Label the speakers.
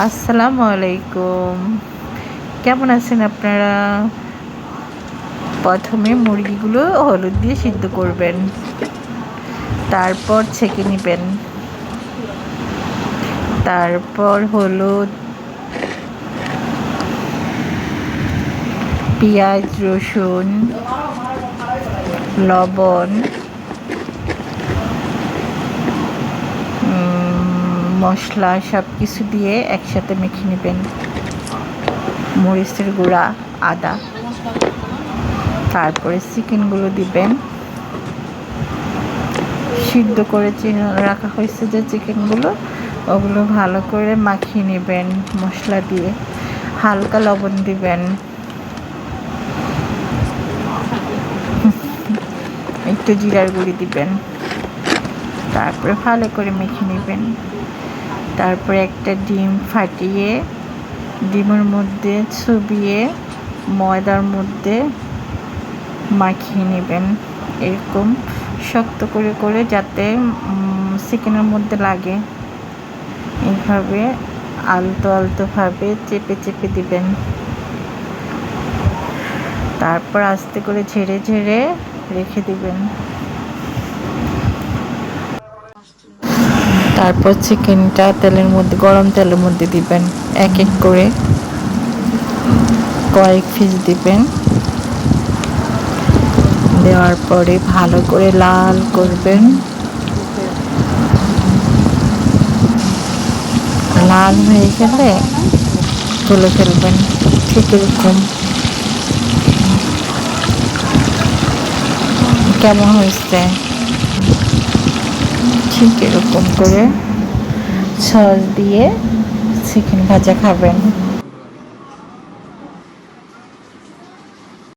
Speaker 1: আসসালামু আলাইকুম। কেমন আছেন আপনারা? প্রথমে মুরগিগুলো হলুদ দিয়ে সিদ্ধ করবেন। তারপর ছেঁকে নেবেন। তারপর হলুদ, পেঁয়াজ, রসুন, লবণ মশলা সব কিছু দিয়ে একসাথে মেখে নেবেন। মরিচের গুঁড়া, আদা। তারপরে চিকেনগুলো দিবেন। সিদ্ধ করে রাখা হয়েছে যে চিকেনগুলো, ওগুলো ভালো করে মাখিয়ে নেবেন মশলা দিয়ে। হালকা লবণ দিবেন। একটু জিরার গুঁড়ি দিবেন। তারপরে ভালো করে মেখে নেবেন। তারপরে একটা ডিম ফাটিয়ে, ডিমের মধ্যে চুবিয়ে ময়দার মধ্যে মাখিয়ে নেবেন। এরকম শক্ত করে করে যাতে চিকেনের মধ্যে লাগে। এইভাবে আলতো, আলতোভাবে চেপে চেপে দিবেন। তারপর আস্তে করে ঝেড়ে ঝেড়ে রেখে দিবেন। তারপর চিকেনটা তেলের মধ্যে, গরম তেলের মধ্যে দিবেন। এক এক করে কয়েক পিস দিবেন। দেওয়ার পরে ভালো করে লাল করবেন। লাল হয়ে গেলে তুলে ফেলবেন, ঠিক এরকম। কেমন হয়েছে? ঠিক এরকম করে সস দিয়ে চিকেন ভাজা খাবেন।